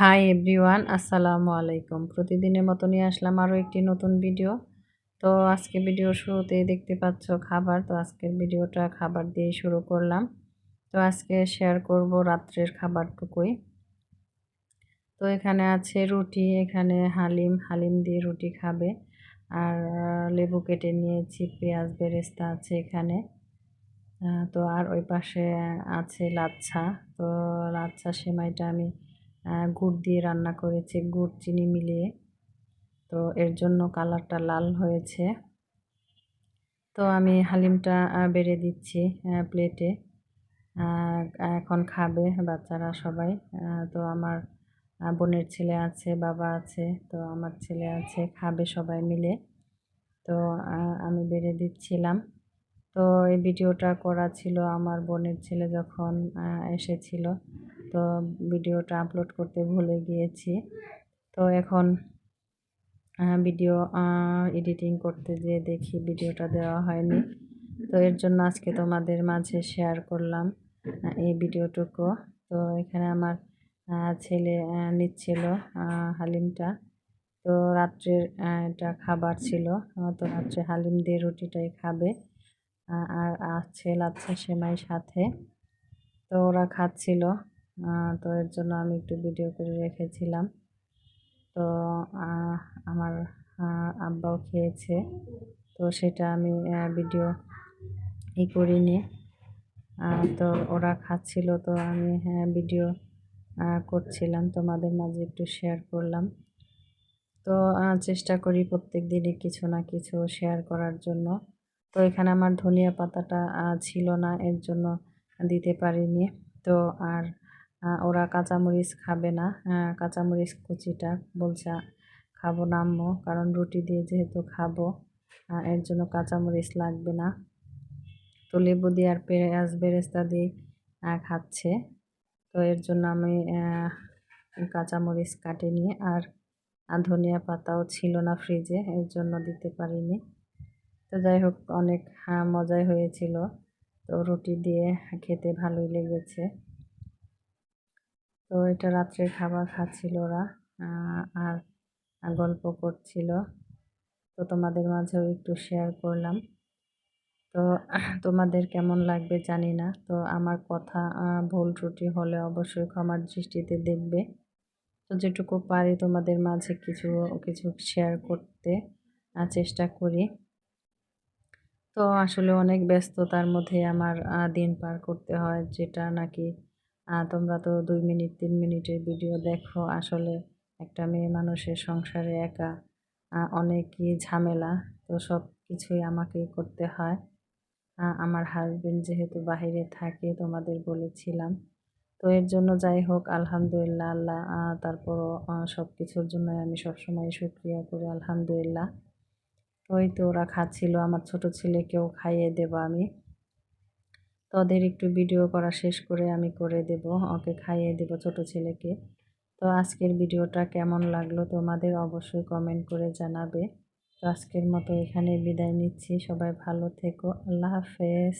Hi everyone আসসালামু আলাইকুম। প্রতিদিনের মতো নিয়ে আসলাম আরও একটি নতুন ভিডিও। তো আজকে ভিডিও শুরুতেই দেখতে পাচ্ছ খাবার। তো আজকের ভিডিওটা খাবার দিয়ে শুরু করলাম। তো আজকে শেয়ার করব রাত্রের খাবারটুকুই। তো এখানে আছে রুটি, এখানে হালিম। হালিম দিয়ে রুটি খাবে। আর লেবু কেটে নিয়েছি, পেঁয়াজ বেরেস্তা আছে এখানে। তো আর ওই পাশে আছে লাচ্ছা। তো লাচ্ছা সেমাইটা আমি গুড় দিয়ে রান্না করেছি, গুড়, চিনি মিলিয়ে। তো এর জন্য কালারটা লাল হয়েছে। তো আমি হালিমটা বেড়ে দিচ্ছি প্লেটে এখন খাবে বাচ্চারা সবাই। তো আমার বোনের ছেলে আছে, বাবা আছে, তো আমার ছেলে আছে, খাবে সবাই মিলে। তো আমি বেড়ে দিচ্ছিলাম। তো এই ভিডিওটা করা ছিল আমার বোনের ছেলে যখন এসেছিল। তো ভিডিওটা আপলোড করতে ভুলে গিয়েছি। তো এখন ভিডিও এডিটিং করতে যেয়ে দেখি ভিডিওটা দেওয়া হয়নি। তো এর জন্য আজকে তোমাদের মাঝে শেয়ার করলাম এই ভিডিওটুকু। তো এখানে আমার ছেলে নিচ্ছিল হালিমটা। তো রাত্রের এটা খাবার ছিল তো রাত্রে হালিম দিয়ে রুটিটাই খাবে আর আছে লাচ্ছা সেমাই সাথে। তো ওরা খাচ্ছিল তো এর জন্য আমি একটু ভিডিও করে রেখেছিলাম। তো আমার আব্বাও খেয়েছে। তো সেটা আমি ভিডিও ই করিনি। তো ওরা খাচ্ছিল, তো আমি হ্যাঁ ভিডিও করছিলাম। তোমাদের মাঝে একটু শেয়ার করলাম। তো চেষ্টা করি প্রত্যেক দিনই কিছু না কিছু শেয়ার করার জন্য। তো এখানে আমার ধনিয়া পাতাটা ছিল না, এর জন্য দিতে পারিনি। তো, আর ওরা কাঁচামরিচ খাবে না। কাঁচামরিচ কুচিটা বলছে, খাব না আম্মু, কারণ রুটি দিয়ে যেহেতু খাব এর জন্য কাঁচামরিচ লাগবে না। তো লেবু দিয়ে আর পেঁয়াজ বেরেস্তা দিয়ে খাচ্ছে। তো এর জন্য আমি কাঁচামরিচ কাটিনি আর ধনিয়া পাতাও ছিল না ফ্রিজে, এর জন্য দিতে পারিনি। তো যাই হোক, অনেক মজাই হয়েছিল। তো রুটি দিয়ে খেতে ভালোই লেগেছে। তো এটা রাত্রের খাবার খাচ্ছিল ওরা আর গল্প করছিল। তো তোমাদের মাঝেও একটু শেয়ার করলাম। তো তোমাদের কেমন লাগবে জানি না, তো আমার কথা ভুল ত্রুটি হলে অবশ্যই ক্ষমার দৃষ্টিতে দেখবে। তো যেটুকু পারি তোমাদের মাঝে কিছু কিছু শেয়ার করতে চেষ্টা করি। তো আসলে অনেক ব্যস্ততার মধ্যে আমার দিন পার করতে হয়, যেটা নাকি তোমরা তো দুই মিনিট, তিন মিনিটের ভিডিও দেখো। আসলে একটা মেয়ে মানুষের সংসারে একা অনেকই ঝামেলা। তো সব কিছুই আমাকেই করতে হয়। আমার হাজবেন্ড যেহেতু বাহিরে থাকে, তোমাদের বলেছিলাম। তো এর জন্য যাই হোক, আলহামদুলিল্লাহ, আল্লাহ তারপরও সব কিছুর জন্য আমি সবসময় সুক্রিয়া করি, আলহামদুলিল্লাহ। ওই তো ওরা খাচ্ছিল, আমার ছোট ছেলেকেও খাইয়ে দেবো আমি। তো ওদের একটু ভিডিও করা শেষ করে আমি করে দেব, ওকে খাইয়ে দেব ছোট ছেলেকে। তো আজকের ভিডিওটা কেমন লাগল তোমাদের অবশ্যই কমেন্ট করে জানাবে। তো আজকের মতো এখানে বিদায় নিচ্ছি, সবাই ভালো থেকো, আল্লাহ হাফেজ।